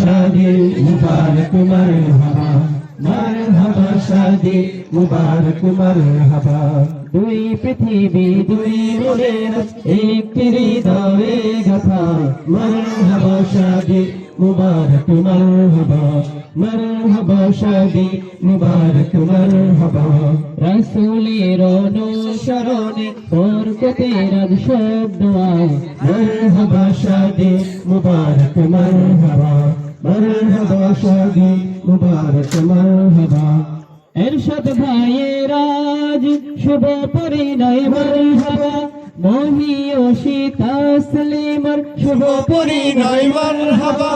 শাদি, মুবারক মারহাবা মারহাবা শাদি, মুবারক মারহাবা দুই পৃথিবী, দুই মনের একটি হৃদয়ে গাথা। মারহাবা শাদি, মুবারক মারহাবা মারহাবা শাদি, মুবারক মারহাবা রাসূলের অনুসরণে বরকতের শব্দ মারহাবা শাদি, মুবারক মারহাবা মারহাবা শাদি মুবারক মারহাবা এরশাদ ভাইয়ের আজ শুভ পরিণয় মারহাবা মহিয়সী তাসলিমার শুভ পরিণয় মারহাবা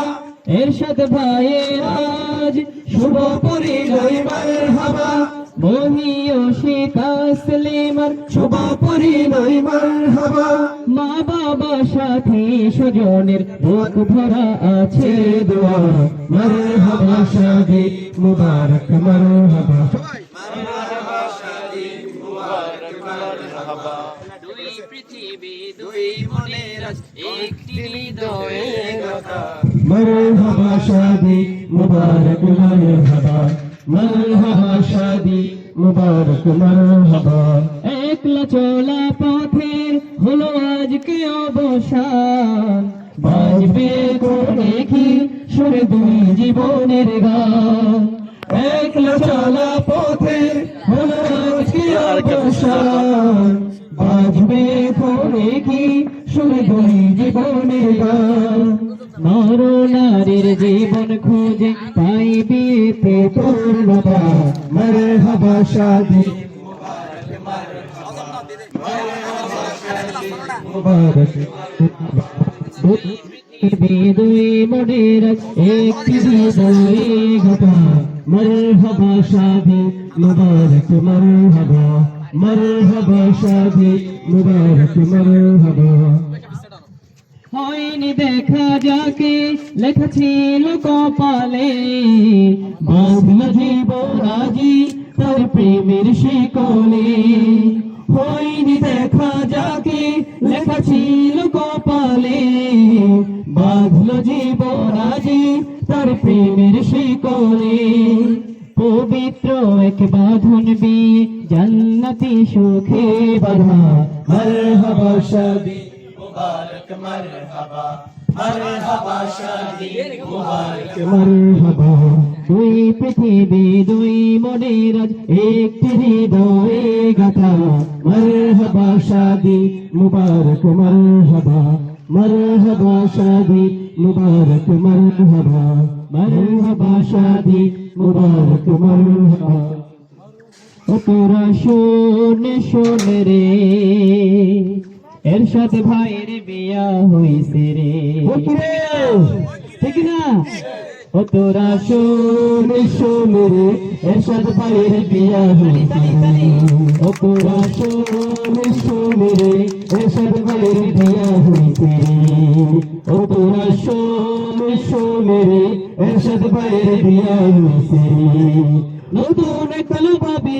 এরশাদ ভাইয়ের আজ শুভ পরিণয় মারহাবা মহিয়সী তাসলিমার শুভ পরিণয় মারহাবা মা বাবা সাথে স্বজনের বুক ভরা আছে। দোয়া মারহাবা শাদি মুবারক মারহাবা। মারহাবা শাদি মুবারক মারহাবা দুই পৃথিবী দুই মনের একটি হৃদয়ে কথা। শাদি মুবারক মারহাবা। মারহাবা একলা চলা পথের হলো আজকে অবসান। বাজবে কোনে কি সুরে দুই জীবনের গান। একলা চলা পথের হলো আজকে অবসান। বাজবে কোনে কি সুরে দুই জীবনের গান। নর নারীর জীবন খুঁজে পাই বিয়েতে পূর্ণতা মারহাবা শাদি মুবারক হয়নি দেখা যাকে লেখা ছিল কপালে বাঁধল জীবরাজি তার প্রেমের শিকলে। হয়নি দেখা যাকে লেখা ছিল কপালে। বাঁধল জীবরাজি তার প্রেমের শিকলে। পবিত্র এক বাঁধন বিয়ে জান্নাতি সুখে বাধা। মারহাবা শাদি মারহাবা। দুই পৃথিবী দুই মনের আজ একটি হৃদয়ে। মারহাবা শাদি, মুবারক মারহাবা মারহাবা শাদি, মুবারক মারহাবা মারহাবা শাদি, মুবারক মারহাবা। ও তোরা শোনে শোনে রে এর সাথে ভাইয়ের বিয়া হইছে রে। ঠিক না? ও তোরা শোনে শোনে রে এর ভাইয়ের বিয়া হইছে রে। ও তোরা শোনে শোনে রে এর ভাইয়ের বিয়া হইছে রে ও তোরা শোনে শোনে রে এর ভাইয়ের বিয়া হইছে রে নতুন কালো ভাবি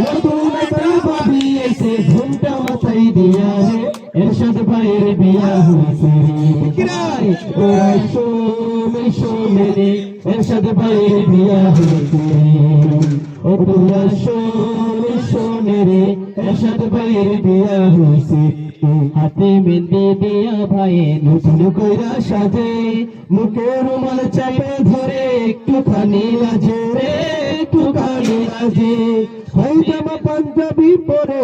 নতুন কালো ভাবি ঘুমটা মাথায় দিয়া রে, এরশাদ ভাইয়ের বিয়া হয়েছে। হাতে মেহেন্দি দিয়া ভাইয়ে নতুন কইরা সাজে মুখে রুমাল চাপে ধরে একটুখানি লাজে রে একটুখানি লাজে পায়জামা পাঞ্জাবি পরে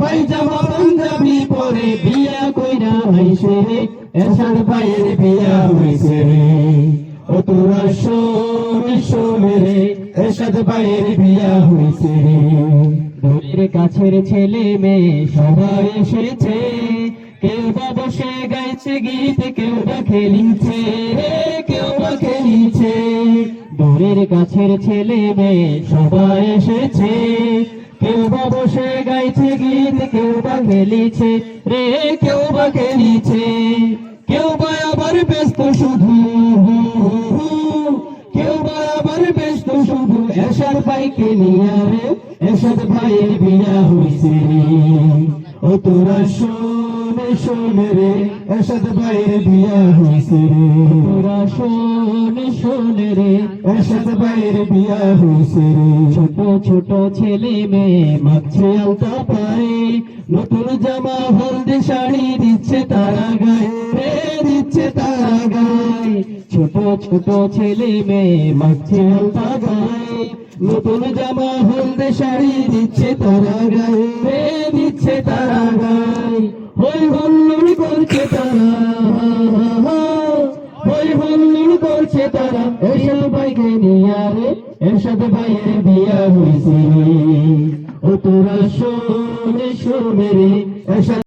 পাঞ্জাবি পরে বিয়া কইরা আইসে রে, এসার বিয়া হইছে রে। ও তোরা রে বিয়া হইছে রে। দূরের কাছের ছেলে মেয়ে সবাই এসেছে, কেউ বা বসে গাইছে গীত, কেউ বা খেলিছে কেউ বা খেলিছে। দূরের কাছের ছেলে মেয়ে সবাই এসেছে খেলিছে রে, কেউ বা খেলিছে? কেউ বা আবার ব্যস্ত শুধু? কেউ বা আবার ব্যস্ত শুধু? এসার ভাইকে নিয়ে রে এসার ভাইয়ের বিয়া ও ও তোরা শোনে। শোনে রে এরশাদ ভাইয়ের বিয়া হইছে রে। তোরা শোনে শোনে রে। এরশাদ ভাইয়ের বিয়া হইছে রে। ছোট ছোট ছেলে মেয়ে মাগছে আলতা পায়ে। নতুন জামা হলদে শাড়ি দিচ্ছে তারা গায়ে। রে দিচ্ছে তারা গায়ে। ছোট ছোট ছেলে মেয়ে মাগছে আলতা গায়ে নতুন জামা হলদে শাড়ি দিচ্ছে তারা গায়ে। রে দিচ্ছে তারা গায়ে। হই হল্লুড় করছে তারা। হই হল্লুড় করছে তারা। এসব ভাইকে নিয়ে রে এরশাদ ভাইয়ের বিয়া হয়েছে। ও তোরা শোনে শোনে রে, এরশাদ